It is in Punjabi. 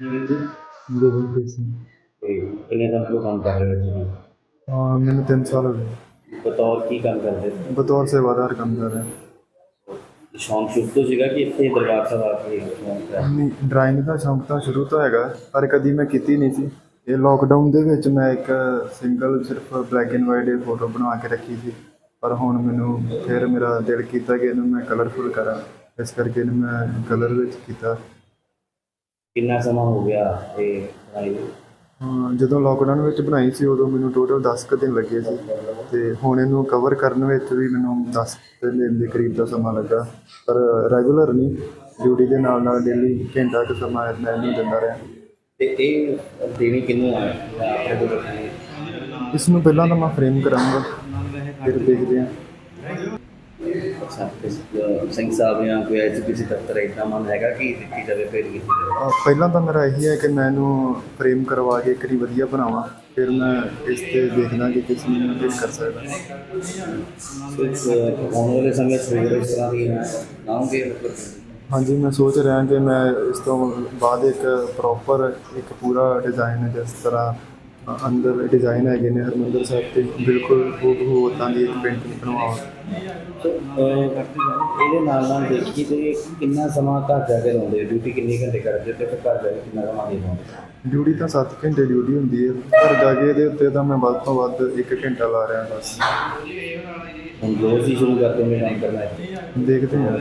ਗੁਰਪ੍ਰੀਤ ਸਿੰਘ। ਤੇ ਕਿੰਨੇ ਦਿਨ ਤੋਂ ਕੰਮ ਕਰ ਰਹੇ ਹੋ ਹਾਂ ਮੈਨੂੰ 3 ਸਾਲ ਹੋ ਗਏ। ਜੀ ਬਤੌਰ ਕੀ ਕੰਮ ਕਰਦੇ ਸੀ? ਬਤੌਰ ਸੇਵਾਦਾਰ ਕੰਮ ਕਰ ਰਿਹਾ। ਸ਼ੌਂਕ ਸ਼ੁਰੂ ਤੋਂ ਸੀਗਾ ਕਿ ਇੱਥੇ ਦਰਬਾਰ ਸਾਹਿਬ ਆ ਕੇ ਸ਼ੌਂਕ ਹੈ? ਨਹੀਂ ਡਰਾਇੰਗ ਦਾ ਸ਼ੌਂਕ ਤਾਂ ਸ਼ੁਰੂ ਤੋਂ ਹੈਗਾ ਪਰ ਕਦੀ ਮੈਂ ਕੀਤੀ ਨਹੀਂ ਸੀ। ਇਹ ਲੋਕਡਾਊਨ ਦੇ ਵਿੱਚ ਮੈਂ ਇੱਕ ਸਿੰਗਲ ਸਿਰਫ ਬਲੈਕ ਐਂਡ ਵਾਈਟ ਫੋਟੋ ਬਣਾ ਕੇ ਰੱਖੀ ਸੀ। ਪਰ ਹੁਣ ਮੈਨੂੰ ਫਿਰ ਮੇਰਾ ਦਿਲ ਕੀਤਾ ਕਿ ਇਹਨੂੰ ਮੈਂ ਕਲਰਫੁਲ ਕਰਾਂ। ਇਸ ਕਰਕੇ ਇਹਨੂੰ ਮੈਂ ਕਲਰ ਵਿੱਚ ਕੀਤਾ। ਕਿੰਨਾ ਸਮਾਂ ਹੋ ਗਿਆ ਇਹ ਬਣਾਈ ਨੂੰ? ਹਾਂ ਜਦੋਂ ਲੋਕਡਾਊਨ ਵਿੱਚ ਬਣਾਈ ਸੀ ਉਦੋਂ ਮੈਨੂੰ ਟੋਟਲ 10 ਕੁ ਦਿਨ ਲੱਗੇ ਸੀ ਤੇ ਹੁਣ ਇਹਨੂੰ ਕਵਰ ਕਰਨ ਵਿੱਚ ਵੀ ਮੈਨੂੰ 10 ਦਿਨ ਦੇ ਕਰੀਬ ਦਾ ਸਮਾਂ ਲੱਗਾ ਪਰ ਰੈਗੂਲਰ ਨਹੀਂ ਡਿਊਟੀ ਦੇ ਨਾਲ ਨਾਲ ਡੇਲੀ ਘੰਟਾ ਕੁ ਸਮਾਂ ਮੈਂ ਇਹਨੂੰ ਦਿੰਦਾ ਰਿਹਾ ਤੇ ਇਹ ਦੇਣੀ ਕਿੰਨੂੰ ਆ ਆਪਣੇ ਕੋਲ ਰੱਖਣੀ ਹੈ? ਇਸ ਨੂੰ ਪਹਿਲਾਂ ਤਾਂ ਮੈਂ ਫਰੇਮ ਕਰਾਂਗਾ ਫਿਰ ਦੇਖਦੇ ਹਾਂ ਸਿੰਘ ਸਾਹਿਬ ਜਾਂ ਕੋਈ ਐਸੀ ਕਿਸੇ ਦਫ਼ਤਰ ਇਦਾਂ ਮਨ ਹੈਗਾ ਕਿ ਦਿੱਤੀ ਜਾਵੇ ਫਿਰ ਕੀਤੀ ਜਾਵੇ? ਅਹ ਪਹਿਲਾਂ ਤਾਂ ਮੇਰਾ ਇਹੀ ਹੈ ਕਿ ਮੈਂ ਇਹਨੂੰ ਫਰੇਮ ਕਰਵਾ ਕੇ ਇੱਕ ਵਾਰੀ ਵਧੀਆ ਬਣਾਵਾਂ ਫਿਰ ਮੈਂ ਇਸ ਤੇ ਦੇਖਦਾ ਕਿ ਕਿਸ ਨੂੰ ਮੈਂ ਕਰ ਸਕਦਾ। ਕੁਝ ਆਉਣ ਵਾਲੇ ਸਮੇਂ 'ਚ ਹੋਰ ਇਸ ਤਰ੍ਹਾਂ ਦੀ ਲਾਉਂਗੇ ਮਤਲਬ? ਹਾਂਜੀ ਮੈਂ ਸੋਚ ਰਿਹਾ ਕਿ ਮੈਂ ਇਸ ਤੋਂ ਬਾਅਦ ਇੱਕ ਪ੍ਰੋਪਰ ਇੱਕ ਪੂਰਾ ਡਿਜ਼ਾਈਨ ਜਿਸ ਤਰ੍ਹਾਂ ਅੰਦਰ ਡਿਜ਼ਾਈਨ ਹੈਗੇ ਨੇ ਹਰਮੰਦਰ ਸਾਹਿਬ ਤੇ ਬਿਲਕੁਲ ਹੂਬਹੂ ਉਦਾਂ ਦੀ ਇੱਕ ਪੇਂਟਿੰਗ ਅਹ, ਇਹਦੇ ਨਾਲ ਨਾਲ ਦੇਖੀ ਤੇ ਕਿੰਨਾ ਸਮਾਂ ਘਰ ਜਾ ਕੇ ਲਾਉਂਦੇ ਡਿਊਟੀ ਕਿੰਨੇ ਘੰਟੇ ਕਰਦੇ ਤੇ ਫਿਰ ਘਰ ਜਾ ਕੇ ਕਿੰਨਾ ਸਮਾਂ ਦੇ ਲਾਉਂਦੇ ਡਿਊਟੀ ਤਾਂ 7 ਘੰਟੇ ਡਿਊਟੀ ਹੁੰਦੀ ਹੈ। ਘਰ ਜਾ ਕੇ ਇਹਦੇ ਉੱਤੇ ਤਾਂ ਮੈਂ ਵੱਧ ਤੋਂ ਵੱਧ 1 ਘੰਟਾ ਲਾ ਰਿਹਾ ਬਸ। ਹੁਣ ਰੋਜ਼ ਹੀ ਸ਼ੁਰੂ ਕਰਦੇ ਮੈਂ ਕੰਮ ਕਰਨਾ ਹੈ? ਦੇਖਦੇ ਹਾਂ।